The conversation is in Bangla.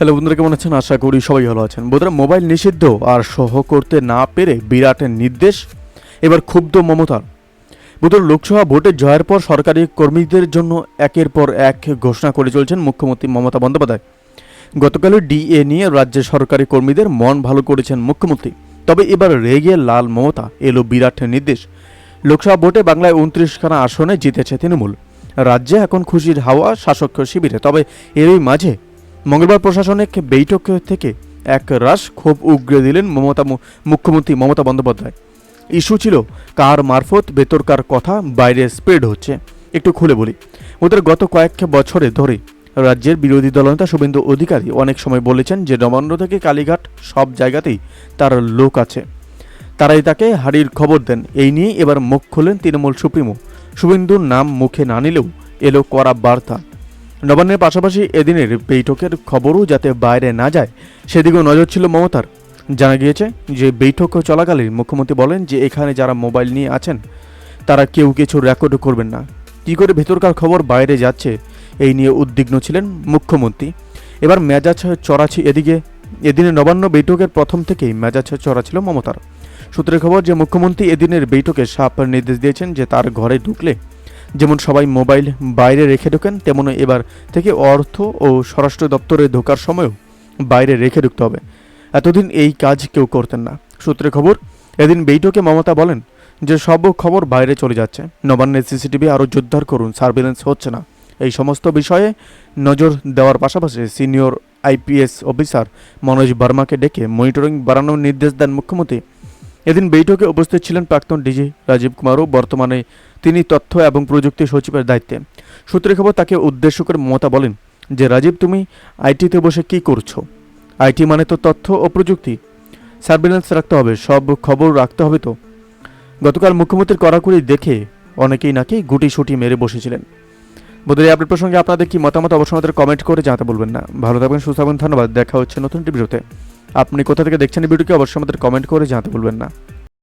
হ্যালো বন্ধুরা, কেমন আছেন? আশা করি সবাই ভালো আছেন। বন্ধুরা, মোবাইল নিষিদ্ধ আর সহ করতে না পেরে বিরাটের নির্দেশ। এবার ক্ষুব্ধ মমতার বন্ধুরা, লোকসভা ভোটে জয়ের পর সরকারি কর্মীদের জন্য একের পর এক ঘোষণা করে চলছেন মুখ্যমন্ত্রী মমতা বন্দ্যোপাধ্যায়। গতকাল ডিএ নিয়ে রাজ্যের সরকারি কর্মীদের মন ভালো করেছেন মুখ্যমন্ত্রী। তবে এবার রেগে লাল মমতা, এলো বিরাট নির্দেশ। লোকসভা ভোটে বাংলায় উনত্রিশখানা আসনে জিতেছে তৃণমূল। রাজ্যে এখন খুশির হাওয়া শাসক শিবিরে। তবে এরই মাঝে মঙ্গলবার প্রশাসনিক বৈঠক থেকে এক রাশ ক্ষোভ উগরে দিলেন মমতা মুখ্যমন্ত্রী মমতা বন্দ্যোপাধ্যায়। ইস্যু ছিল কার মারফত বেতরকার কথা বাইরে স্প্রেড হচ্ছে। একটু খুলে বলি। ওদের গত কয়েক বছরে ধরে রাজ্যের বিরোধী দলনেতা শুভেন্দু অধিকারী অনেক সময় বলেছেন যে নবান্ন থেকে কালীঘাট সব জায়গাতেই তার লোক আছে। তারাই তাকে হাড়ির খবর দেন। এই নিয়ে এবার মুখ খোলেন তৃণমূল সুপ্রিমো। শুভেন্দুর নাম মুখে না নিলেও এলো করা বার্তা। নবান্নের পাশাপাশি এদিনের বৈঠকের খবরও যাতে বাইরে না যায়, সেদিকেও নজর ছিল মমতার। জানা গিয়েছে যে বৈঠক চলাকালীন মুখ্যমন্ত্রী বলেন যে এখানে যারা মোবাইল নিয়ে আছেন, তারা কেউ কিছু রেকর্ড করবেন না। কী করে ভেতরকার খবর বাইরে যাচ্ছে, এই নিয়ে উদ্বিগ্ন ছিলেন মুখ্যমন্ত্রী। এবার মেজাজ চড়াছি এদিকে। এদিনের নবান্ন বৈঠকের প্রথম থেকেই মেজাজ চড়া ছিল মমতার। সূত্রের খবর যে মুখ্যমন্ত্রী এদিনের বৈঠকে সাপ নির্দেশ দিয়েছেন যে তার ঘরে ঢুকলে যেমন সবাই মোবাইল বাইরে রেখে ঢোকেন তেমন এবার থেকে অর্থ ও স্বরাষ্ট্র দপ্তরে ঢোকার সময়ও বাইরে রেখে ঢুকতে হবে। এতদিন এই কাজ কেউ করতেন না। সূত্রে খবর, এদিন বৈঠকে মমতা বলেন যে, সব খবর বাইরে চলে যাচ্ছে। নবান্নের সিসিটিভি আরও জোরদার করুন, সার্ভেলেন্স হচ্ছে না। এই সমস্ত বিষয়ে নজর দেওয়ার পাশাপাশি সিনিয়র আইপিএস অফিসার মনোজ বর্মাকে ডেকে মনিটরিং বাড়ানোর নির্দেশ দেন মুখ্যমন্ত্রী এদিন বৈঠকে উপস্থিত ছিলেন প্রাক্তন ডিজি রাজীব কুমারও বর্তমানে তিনি তথ্য এবং প্রযুক্তি সচিবের দায়িত্বে। সূত্রে খবর, তাকে উদ্দেশ্য করে মমতা বলেন যে, রাজীব, তুমি আইটিতে বসে কি করছ? আইটি মানে তো তথ্য ও প্রযুক্তি। সার্ভেলেন্স রাখতে হবে, সব খবর রাখতে হবে তো। গতকাল মুখ্যমন্ত্রীর কড়াকড়ি দেখে অনেকেই নাকি গুটি সুটি মেরে বসেছিলেন। বোধহয় এই প্রসঙ্গে আপনাদের কি মতামত? অবশ্যই আমাদের কমেন্ট করে জানাতে বলবেন না। ভালো থাকবেন, সুস্থ থাকবেন, ধন্যবাদ। দেখা হচ্ছে নতুন ভিডিওতে। আপনি কোথা থেকে দেখছেন এই ভিডিওকে অবশ্যই আমাদের কমেন্ট করে জানাতে ভুলবেন না।